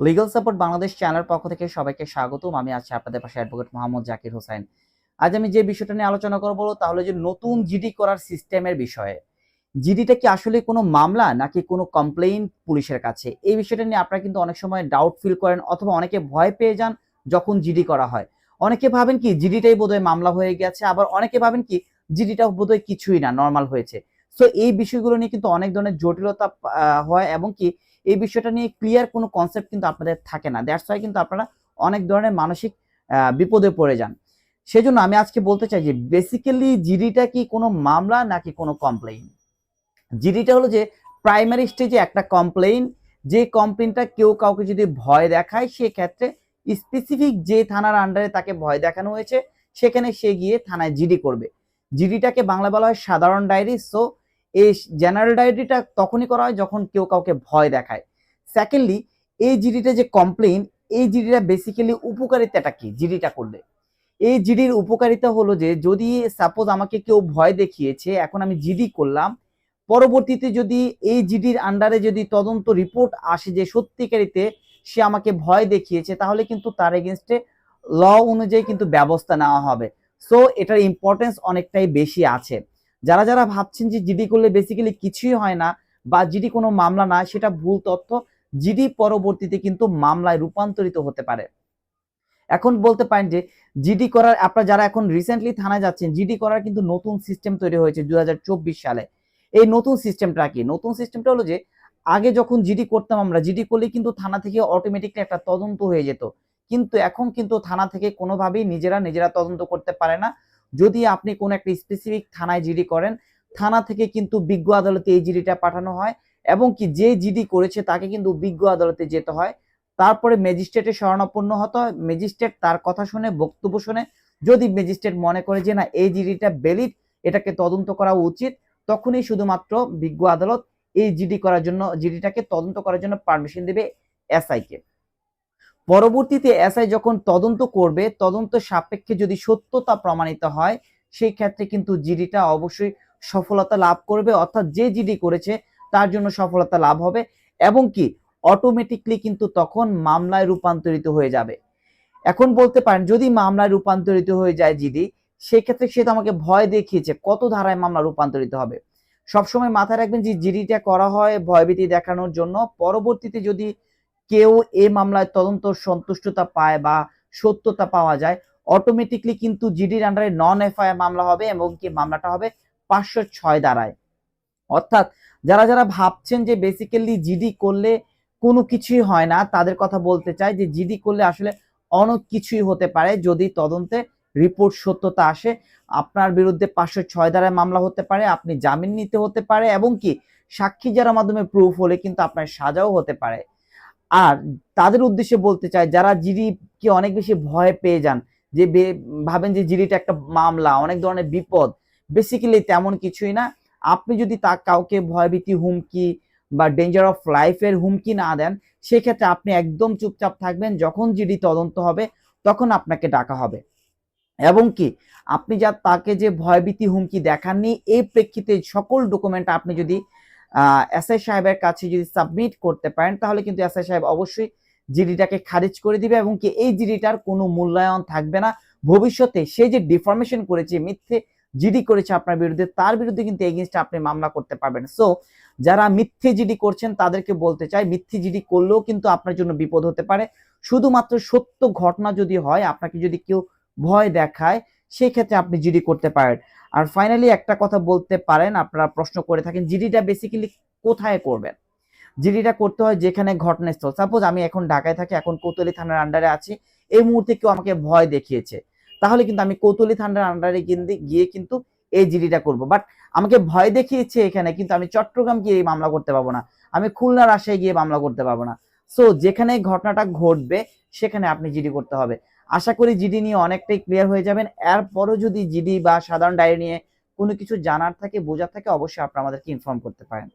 Legal support Bangladesh channel পক্ষ থেকে সবাইকে স্বাগতম। আমি আছি আপনাদের পাশে অ্যাডভোকেট মোহাম্মদ জাকির হোসেন। আজ আমি যে বিষয়টা নিয়ে আলোচনা করব, তাহলে যে নতুন জিডি করার সিস্টেমের বিষয়ে। জিডিটা কি আসলে কোনো মামলা নাকি কোনো কমপ্লেইন পুলিশের কাছে? এই বিষয়টা নিয়ে আপনারা কিন্তু অনেক সময় ডাউট ফিল করেন অথবা অনেকে ভয় পেয়ে যান যখন জিডি করা হয়। অনেকে ভাবেন কি জিডিটাই বোধহয় মামলা হয়ে গেছে, আবার অনেকে ভাবেন কি জিডিটা বোধহয় কিছুই না নর্মাল হয়েছে। সো এই বিষয়গুলো নিয়ে কিন্তু অনেক ধরনের জটিলতা হয় এবং কি এই বিষয়টা নিয়ে ক্লিয়ার কোনো কনসেপ্ট কিন্তু আপনাদের থাকে না। দ্যাটস ওয়াই কিন্তু আপনারা অনেক ধরনের মানসিক বিপদে পড়ে যান। সেজন্য আমি আজকে বলতে চাই যে বেসিক্যালি জিডিটা কি কোনো মামলা নাকি কোনো কমপ্লেইন জিডিটা হলো যে প্রাইমারি স্টেজে একটা কমপ্লেইন যে কমপ্লেইনটা কেউ কাউকে যদি ভয় দেখায়, সেক্ষেত্রে স্পেসিফিক যে থানার আন্ডারে তাকে ভয় দেখানো হয়েছে, সেখানে সে গিয়ে থানায় জিডি করবে। জিডিটাকে বাংলা বলা হয় সাধারণ ডায়েরি সো এই জেনারেল ডায়েরিটা তখনই করা হয় যখন কেউ কাউকে ভয় দেখায়। সেকেন্ডলি এই জিডিটা যে কমপ্লেন এই জিডিটা বেসিক্যালি উপকারিতাটা কি? জিডিটা করলে। এই জিডির উপকারিতা হলো যে, যদি সাপোজ আমাকে কেউ ভয় দেখিয়েছে, এখন আমি জিডি করলাম, পরবর্তীতে যদি এই জিডির আন্ডারে যদি তদন্ত রিপোর্ট আসে যে সত্যিকারিতে সে আমাকে ভয় দেখিয়েছে, তাহলে কিন্তু তার এগেনস্টে ল অনুযায়ী কিন্তু ব্যবস্থা নেওয়া হবে। সো এটার ইম্পর্টেন্স অনেকটাই বেশি আছে। যারা যারা ভাবছেন যে জিডি করলে বেসিক্যালি কিছুই হয় না বা জিডি কোনো মামলা না, সেটা ভুল তথ্য, জিডি পরবর্তীতে কিন্তু মামলায় রূপান্তরিত হতে পারে। এখন বলতে পারেন যে জিডি করার, আপনারা যারা এখন রিসেন্টলি থানায় যাচ্ছেন, জিডি করার কিন্তু নতুন সিস্টেম তৈরি হয়েছে দু হাজার চব্বিশ সালে। এই নতুন সিস্টেমটা কি? নতুন সিস্টেমটা হলো যে আগে যখন জিডি করতাম আমরা, জিডি করলে কিন্তু থানা থেকে অটোমেটিকলি একটা তদন্ত হয়ে যেত। কিন্তু এখন কিন্তু থানা থেকে কোনোভাবেই নিজেরা নিজেরা তদন্ত করতে পারে না। যদি আপনি কোনো একটা স্পেসিফিক থানায় জিডি করেন, থানা থেকে কিন্তু বিজ্ঞ আদালতে এই জিডিটা পাঠানো হয় এবং কি যে জিডি করেছে তাকে কিন্তু বিজ্ঞ আদালতে যেতে হয়। তারপরে ম্যাজিস্ট্রেটের শরণাপন্ন হতে হয়। ম্যাজিস্ট্রেট তার কথা শুনে, বক্তব্য শুনে যদি ম্যাজিস্ট্রেট মনে করে যে না, এই জিডিটা বেলিড এটাকে তদন্ত করা উচিত, তখনই শুধুমাত্র বিজ্ঞ আদালত এই জিডি করার জন্য জিডিটাকে তদন্ত করার জন্য পারমিশন দেবে এসআই কে। পরবর্তীতে এসআই যখন তদন্ত করবে, তদন্ত সাপেক্ষে যদি সত্যতা প্রমাণিত হয়, সেই ক্ষেত্রে কিন্তু জিডিটা অবশ্যই সফলতা লাভ করবে, অর্থাৎ যে জিডি করেছে, তার জন্য সফলতা লাভ হবে এবং কি অটোমেটিকলি কিন্তু তখন মামলায় রূপান্তরিত হয়ে যাবে। এখন বলতে পারেন, যদি মামলায় রূপান্তরিত হয়ে যায় জিডি, সেক্ষেত্রে সে তো আমাকে ভয় দেখিয়েছে, কত ধারায় মামলা রূপান্তরিত হবে। সবসময় মাথায় রাখবেন যে জিডিটা করা হয় ভয়ভীতি দেখানোর জন্য, পরবর্তীতে যদি কেউ এ মামলায় তদন্ত সন্তুষ্টতা পায় বা সত্যতা পাওয়া যায় অটোমেটিকলি কিন্তু জিডির আন্ডারে নন এফআইআর মামলা হবে এবং কি মামলাটা হবে পাঁচশো ছয় দ্বারায়। অর্থাৎ যারা যারা ভাবছেন যে বেসিক্যালি জিডি করলে কোনো কিছুই হয় না, তাদের কথা বলতে চাই যে জিডি করলে আসলে অনেক কিছুই হতে পারে যদি তদন্তে রিপোর্ট সত্যতা আসে। আপনার বিরুদ্ধে পাঁচশো ছয় ধারায় মামলা হতে পারে, আপনি জামিন নিতে হতে পারে এবং কি সাক্ষী যারা মাধ্যমে প্রুফ হলে কিন্তু আপনার সাজাও হতে পারে। আর তাদের উদ্দেশ্যে বলতে চাই, যারা জিডি কে অনেক বেশি ভয় পেয়ে যান, যে ভাবেন যে জিডিটা একটা মামলা, অনেক ধরনের বিপদ বেসিক্যালি তেমন কিছুই না। আপনি যদি তা কাউকে ভয়ভীতি, হুমকি বা ডেঞ্জার অফ লাইফের হুমকি না দেন, সেক্ষেত্রে আপনি একদম চুপচাপ থাকবেন। যখন জিডি তদন্ত হবে, তখন আপনাকে ডাকা হবে। এবং কি, আপনি যা তাকে যে ভয়ভীতি, হুমকি দেখাননি, এই প্রেক্ষিতে সকল ডকুমেন্ট আপনি যদি এসআই সাহেবের কাছে যদি সাবমিট করতে পারেন, তাহলে কিন্তু এসআই সাহেব অবশ্যই জিডিটাকে খারিজ করে দিবে এবং কি এই জিডিটার কোনো মূল্যায়ন থাকবে না। ভবিষ্যতে সে যে ডিফরমেশন করেছে, মিথ্যে জিডি করেছে আপনার বিরুদ্ধে, তার বিরুদ্ধে কিন্তু এগেনস্টে আপনি মামলা করতে পারবেন। সো যারা মিথ্যে জিডি করছেন, তাদেরকে বলতে চাই, মিথ্যে জিডি করলেও কিন্তু আপনার জন্য বিপদ হতে পারে। শুধুমাত্র সত্য ঘটনা যদি হয়, আপনাকে যদি কেউ ভয় দেখায় সেই ক্ষেত্রে আপনি জিডি করতে পারেন। আর ফাইনালি একটা কথা বলতে পারেন, আপনারা প্রশ্ন করে থাকেন জিডিটা বেসিক্যালি কোথায় করবেন? জিডিটা করতে হয় যেখানে ঘটনাস্থল। সাপোজ আমি এখন ঢাকায় থাকি, এখন কোতলি থানার আন্ডারে আছি, এই মুহূর্তে কেউ আমাকে ভয় দেখিয়েছে। তাহলে কিন্তু আমি কোতলি থানার আন্ডারে কিন্তু গিয়ে কিন্তু এই জিডিটা করব। বাট আমাকে ভয় দেখিয়েছে এখানে, কিন্তু আমি চট্টগ্রাম গিয়ে এই মামলা করতে পারব না। আমি খুলনা, রাজশাহী গিয়ে মামলা করতে পারব না। সো যেখানে ঘটনাটা ঘটবে, সেখানে আপনি জিডি করতে হবে। আশা করি জিডি নিয়ে অনেকটাই ক্লিয়ার হয়ে যাবেন। এরপরও যদি জিডি বা সাধারণ ডায়েরি নিয়ে কোনো কিছু জানার থাকে, বোঝার থাকে, অবশ্যই আপনারা আমাদেরকে ইনফর্ম করতে পারেন।